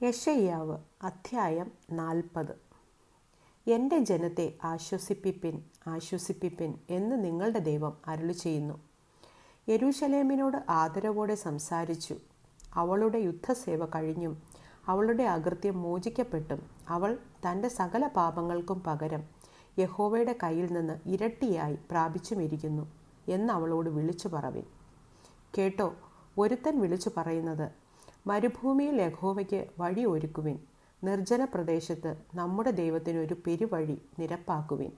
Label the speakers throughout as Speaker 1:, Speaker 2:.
Speaker 1: യശയ്യാവ് അധ്യായം നാൽപ്പത്. എന്റെ ജനത്തെ ആശ്വസിപ്പിപ്പിൻ ആശ്വസിപ്പിപ്പിൻ എന്ന് നിങ്ങളുടെ ദൈവം അരുളി ചെയ്യുന്നു. യെരൂശലേമിനോട് ആദരവോടെ സംസാരിച്ചു. അവളുടെ യുദ്ധസേവ കഴിഞ്ഞും അവളുടെ അകൃത്യം മോചിക്കപ്പെട്ടും അവൾ തന്റെ സകല പാപങ്ങൾക്കും പകരം യഹോവയുടെ കയ്യിൽ നിന്ന് ഇരട്ടിയായി പ്രാപിച്ചുമിരിക്കുന്നു എന്ന് അവളോട് വിളിച്ചു പറവിൻ കേട്ടോ ഒരുത്തൻ വിളിച്ചു പറയുന്നത് മരുഭൂമിയിൽ യഹോവയ്ക്ക് വഴി ഒരുക്കുവിൻ. നിർജന പ്രദേശത്ത് നമ്മുടെ ദൈവത്തിനൊരു പെരുവഴി നിരപ്പാക്കുവിൻ.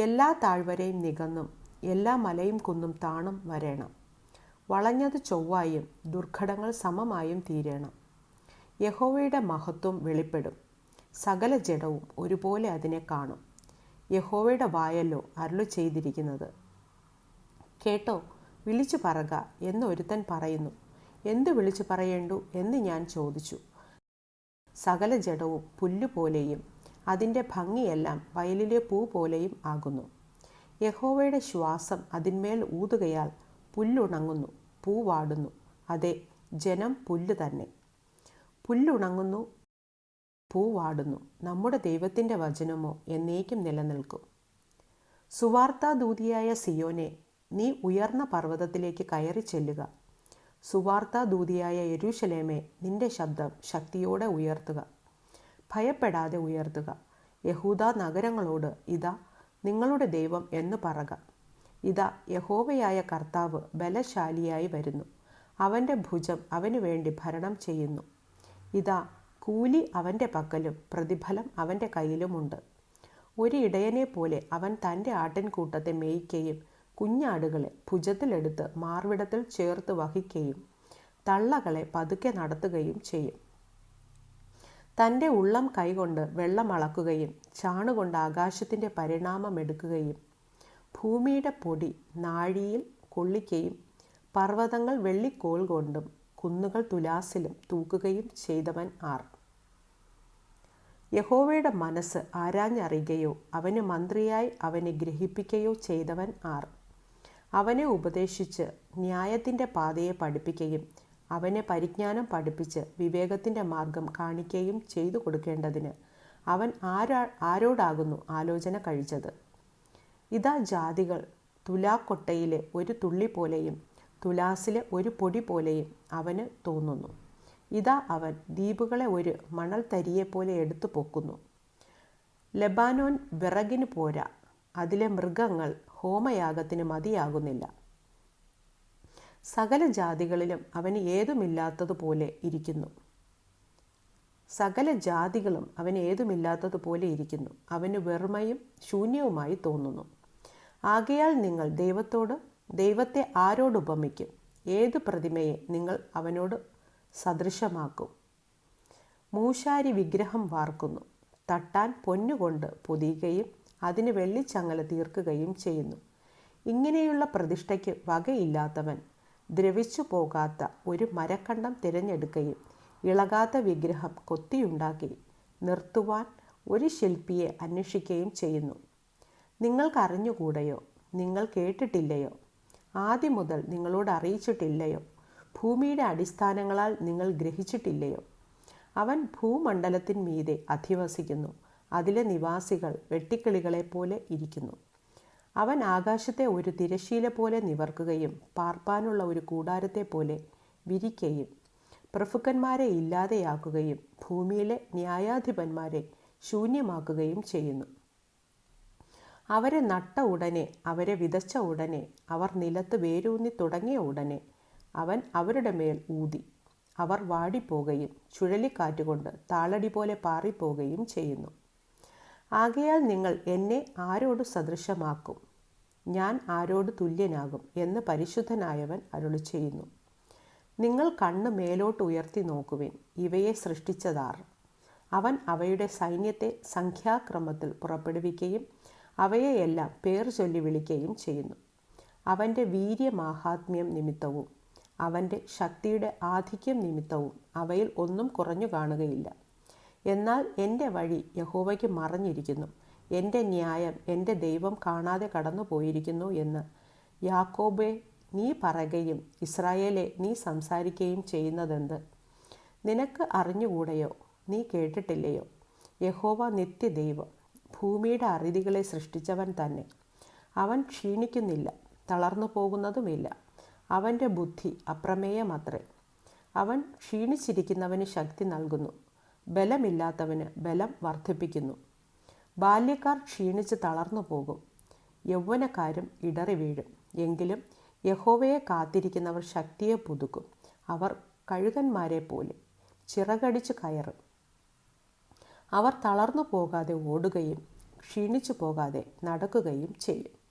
Speaker 1: എല്ലാ താഴ്വരയും നികന്നും എല്ലാ മലയും കുന്നും താണും വരേണം. വളഞ്ഞത് ചൊവ്വായും ദുർഘടങ്ങൾ സമമായും തീരേണം. യഹോവയുടെ മഹത്വം വെളിപ്പെടും. സകല ജഡവും ഒരുപോലെ അതിനെ കാണും. യഹോവയുടെ വായല്ലോ അരുളു ചെയ്തിരിക്കുന്നത്. കേട്ടോ വിളിച്ചു പറക എന്നൊരുത്തൻ പറയുന്നു. എന്തു വിളിച്ചു പറയേണ്ടു എന്ന് ഞാൻ ചോദിച്ചു. സകല ജഡവും പുല്ലുപോലെയും അതിന്റെ ഭംഗിയെല്ലാം വയലിലെ പൂ പോലെയും ആകുന്നു. യഹോവയുടെ ശ്വാസം അതിന്മേൽ ഊതുകയാൽ പുല്ലുണങ്ങുന്നു പൂ വാടുന്നു. അതെ ജനം പുല്ല് തന്നെ. പുല്ലുണങ്ങുന്നു പൂ വാടുന്നു. നമ്മുടെ ദൈവത്തിന്റെ വചനമോ എന്നേക്കും നിലനിൽക്കും. സുവാർത്താദൂതിയായ സിയോനെ നീ ഉയർന്ന പർവതത്തിലേക്ക് കയറി ചെല്ലുക സുവാർത്താദൂതിയായ യരുഷലേമേ നിന്റെ ശബ്ദം ശക്തിയോടെ ഉയർത്തുക. ഭയപ്പെടാതെ ഉയർത്തുക. യഹൂദ നഗരങ്ങളോട് ഇതാ നിങ്ങളുടെ ദൈവം എന്ന് പറക. ഇതാ യഹോവയായ കർത്താവ് ബലശാലിയായി വരുന്നു. അവന്റെ ഭുജം അവനു വേണ്ടി ഭരണം ചെയ്യുന്നു. ഇതാ കൂലി അവന്റെ പക്കലും പ്രതിഫലം അവന്റെ കയ്യിലുമുണ്ട്. ഒരു ഇടയനെ പോലെ അവൻ തന്റെ ആട്ടിൻകൂട്ടത്തെ മേയ്ക്കുകയും കുഞ്ഞാടുകളെ ഭുജത്തിലെടുത്ത് മാർവിടത്തിൽ ചേർത്ത് വഹിക്കുകയും തള്ളകളെ പതുക്കെ നടത്തുകയും ചെയ്യും. തന്റെ ഉള്ളം കൈകൊണ്ട് വെള്ളം അളക്കുകയും ചാണുകൊണ്ട് ആകാശത്തിന്റെ പരിണാമം എടുക്കുകയും ഭൂമിയുടെ പൊടി നാഴിയിൽ കൊള്ളിക്കുകയും പർവതങ്ങൾ വെള്ളിക്കോൾ കൊണ്ടും കുന്നുകൾ തുലാസിലും തൂക്കുകയും ചെയ്തവൻ ആർ. യഹോവയുടെ മനസ്സ് ആരാഞ്ഞറിയുകയോ അവന് മന്ത്രിയായി അവനെ ഗ്രഹിപ്പിക്കുകയോ ചെയ്തവൻ ആർ. അവനെ ഉപദേശിച്ച് ന്യായത്തിന്റെ പാതയെ പഠിപ്പിക്കുകയും അവനെ പരിജ്ഞാനം പഠിപ്പിച്ച് വിവേകത്തിന്റെ മാർഗം കാണിക്കുകയും ചെയ്തു കൊടുക്കേണ്ടതിന് അവൻ ആരാ ആരോടാകുന്നു ആലോചന കഴിച്ചത്? ഇതാ ജാതികൾ തുലാക്കൊട്ടയിലെ ഒരു തുള്ളി പോലെയും തുലാസിലെ ഒരു പൊടി പോലെയും അവന് തോന്നുന്നു. ഇതാ അവൻ ദ്വീപുകളെ ഒരു മണൽ പോലെ എടുത്തു പൊക്കുന്നു. ലബാനോൻ വിറകിന് പോരാ. അതിലെ മൃഗങ്ങൾ ഹോമയാഗത്തിന് മതിയാകുന്നില്ല. സകല ജാതികളിലും അവന് ഏതുമില്ലാത്തതുപോലെ ഇരിക്കുന്നു. സകല ജാതികളും അവന് ഏതുമില്ലാത്തതുപോലെ ഇരിക്കുന്നു. അവന് വെറുമയും ശൂന്യവുമായി തോന്നുന്നു. ആകയാൽ നിങ്ങൾ ദൈവത്തോട് ദൈവത്തെ ആരോട് ഉപമിക്കും. ഏത് പ്രതിമയെ നിങ്ങൾ അവനോട് സദൃശമാക്കും. മൂശാരി വിഗ്രഹം വാർക്കുന്നു. തട്ടാൻ പൊന്നുകൊണ്ട് പൊതിയുകയും അതിന് വെള്ളിച്ചങ്ങല തീർക്കുകയും ചെയ്യുന്നു. ഇങ്ങനെയുള്ള പ്രതിഷ്ഠയ്ക്ക് വകയില്ലാത്തവൻ ദ്രവിച്ചു പോകാത്ത ഒരു മരക്കണ്ടം തിരഞ്ഞെടുക്കുകയും ഇളകാത്ത വിഗ്രഹം കൊത്തിയുണ്ടാക്കി നിർത്തുവാൻ ഒരു ശില്പിയെ അന്വേഷിക്കുകയും ചെയ്യുന്നു. നിങ്ങൾക്കറിഞ്ഞുകൂടെയോ? നിങ്ങൾ കേട്ടിട്ടില്ലയോ? ആദ്യം മുതൽ നിങ്ങളോട് അറിയിച്ചിട്ടില്ലയോ? ഭൂമിയുടെ അടിസ്ഥാനങ്ങളാൽ നിങ്ങൾ ഗ്രഹിച്ചിട്ടില്ലയോ? അവൻ ഭൂമണ്ഡലത്തിന്മീതെ അധിവസിക്കുന്നു. അതിലെ നിവാസികൾ വെട്ടിക്കിളികളെ പോലെ ഇരിക്കുന്നു. അവൻ ആകാശത്തെ ഒരു തിരശീല പോലെ നിവർക്കുകയും പാർപ്പാനുള്ള ഒരു കൂടാരത്തെ പോലെ വിരിക്കുകയും പ്രഭുക്കന്മാരെ ഇല്ലാതെയാക്കുകയും ഭൂമിയിലെ ന്യായാധിപന്മാരെ ശൂന്യമാക്കുകയും ചെയ്യുന്നു. അവരെ നട്ട ഉടനെ അവരെ വിതച്ച ഉടനെ അവർ നിലത്ത് വേരൂന്നി തുടങ്ങിയ ഉടനെ അവൻ അവരുടെ മേൽ ഊതി. അവർ വാടിപ്പോകുകയും ചുഴലിക്കാറ്റുകൊണ്ട് താളടി പോലെ പാറിപ്പോകുകയും ചെയ്യുന്നു. ആകയാൽ നിങ്ങൾ എന്നെ ആരോട് സദൃശമാക്കും? ഞാൻ ആരോട് തുല്യനാകും എന്ന് പരിശുദ്ധനായവൻ അരുളി ചെയ്യുന്നു. നിങ്ങൾ കണ്ണ് മേലോട്ട് ഉയർത്തി നോക്കുവിൻ ഇവയെ സൃഷ്ടിച്ചതാർ. അവൻ അവയുടെ സൈന്യത്തെ സംഖ്യാക്രമത്തിൽ പുറപ്പെടുവിക്കുകയും അവയെയെല്ലാം പേർ ചൊല്ലി വിളിക്കുകയും ചെയ്യുന്നു. അവന്റെ വീര്യമാഹാത്മ്യം നിമിത്തവും അവന്റെ ശക്തിയുടെ ആധിക്യം നിമിത്തവും അവയിൽ ഒന്നും കുറഞ്ഞു കാണുകയില്ല. എന്നാൽ എന്റെ വഴി യഹോവയ്ക്ക് മറഞ്ഞിരിക്കുന്നു. എന്റെ ന്യായം എന്റെ ദൈവം കാണാതെ കടന്നു പോയിരിക്കുന്നു എന്ന്. യാക്കോബെ നീ പറയുകയും ഇസ്രായേലെ നീ സംസാരിക്കുകയും ചെയ്യുന്നതെന്ത്? നിനക്ക് അറിഞ്ഞുകൂടെയോ? നീ കേട്ടിട്ടില്ലയോ? യഹോവ നിത്യദൈവം ഭൂമിയുടെ അറുതികളെ സൃഷ്ടിച്ചവൻ തന്നെ. അവൻ ക്ഷീണിക്കുന്നില്ല തളർന്നു പോകുന്നതുമില്ല. അവന്റെ ബുദ്ധി അപ്രമേയമത്രേ. അവൻ ക്ഷീണിച്ചിരിക്കുന്നവന് ശക്തി നൽകുന്നു. ബലമില്ലാത്തവന് ബലം വർദ്ധിപ്പിക്കുന്നു. ബാല്യക്കാർ ക്ഷീണിച്ച് തളർന്നു പോകും. യൗവനക്കാരും ഇടറി വീഴും. എങ്കിലും യഹോവയെ കാത്തിരിക്കുന്നവർ ശക്തിയെ പുതുക്കും. അവർ കഴുകന്മാരെ പോലെ ചിറകടിച്ച് കയറും. അവർ തളർന്നു പോകാതെ ഓടുകയും ക്ഷീണിച്ചു പോകാതെ നടക്കുകയും ചെയ്യും.